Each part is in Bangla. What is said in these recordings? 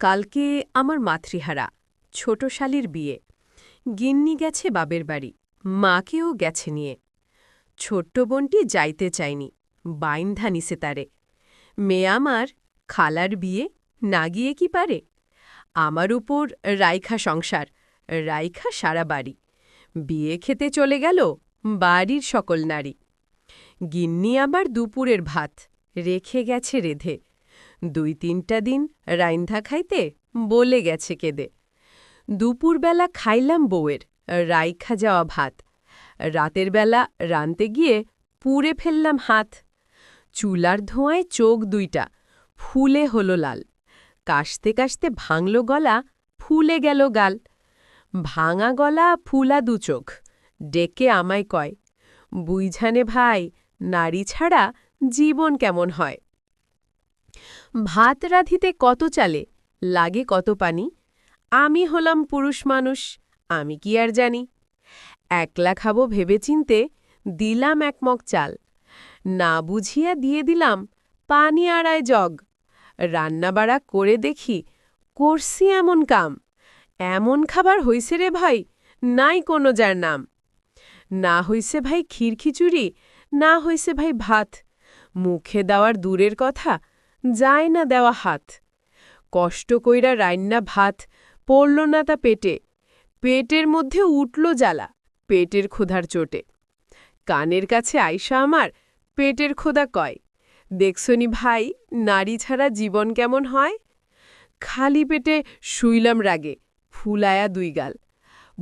কালকে আমার মাতৃহারা, ছোট শালির বিয়ে। গিন্নি গেছে বাবের বাড়ি, মাকেও গেছে নিয়ে। ছোট্ট বোনটি যাইতে চায়নি, বাইন্ধা নিছে তারে। মেয়ে আমার, খালার বিয়ে, না গিয়ে কি পারে? আমার উপর রাইখা সংসার, রাইখা সারা বাড়ি। বিয়ে খেতে চলে গেল, বাড়ির সকল নারী। গিন্নি আবার দুপুরের ভাত, রেখে গেছে রেধে। দুই তিনটা দিন রাইন্ধা খাইতে বলে গেছে কেদে। দুপুরবেলা খাইলাম বউয়ের, রাইখা যাওয়া ভাত। রাতের বেলা রানতে গিয়ে পুড়ে ফেললাম হাত। চুলার ধোঁয়ায় চোখ দুইটা, ফুলে হলো লাল। কাশতে কাশতে ভাঙল গলা, ফুলে গেল গাল। ভাঙা গলা, ফুলা দু চোখ, ডেকে আমায় কয়, বুইঝানে ভাই, নারী ছাড়া জীবন কেমন হয়? ভাত রাঁধিতে কত চালে, লাগে কত পানি? আমি হলাম পুরুষ মানুষ, আমি কি আর জানি? একলা খাব ভেবে চিনতে দিলাম এক মগ চাল। না বুঝিয়া দিয়ে দিলাম পানি আড়ায় জগ। রান্নাবাড়া করে দেখি করছি এমন কাম। এমন খাবার হইছে রে ভাই, নাই কোনো যার নাম। না হইছে ভাই ক্ষীরখিচুড়ি না হইছে ভাই ভাত। মুখে দেওয়ার দূরের কথা যায় না দেওয়া হাত। কষ্ট কইরা রান্না ভাত, পড়ল না তা পেটে। পেটের মধ্যে উঠল জ্বালা, পেটের ক্ষুধার চোটে। কানের কাছে আইসা আমার, পেটের খোদা কয়। দেখছনি ভাই, নারী ছাড়া জীবন কেমন হয়? খালি পেটে শুইলাম রাগে, ফুলায়া দুই গাল।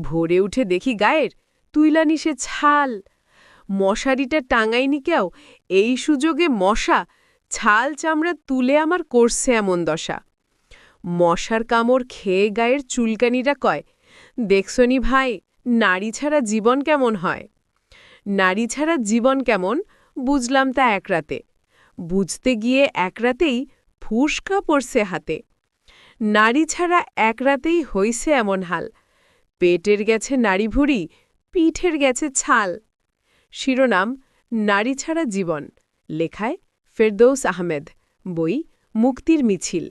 ভোরে উঠে দেখি গায়ের, তুইলানি সে ছাল। মশারিটা টাঙাইনি কেউ, এই সুযোগে মশা ছাল চামড়া তুলে আমার করছে এমন দশা। মশার কামড় খেয়ে গায়ের চুলকানিরা কয় দেখছনি ভাই, নারী ছাড়া জীবন কেমন হয়? নারী ছাড়া জীবন কেমন, বুঝলাম তা এক রাতে। বুঝতে গিয়ে এক রাতেই ফুসকা পড়ছে হাতে। নারী ছাড়া এক রাতেই হইছে এমন হাল। পেটের গেছে নারী ভুড়ি, পিঠের গেছে ছাল। শিরোনাম, নারী ছাড়া জীবন। লেখায় ফেরদৌস আহমেদ বই মুক্তির মিছিল।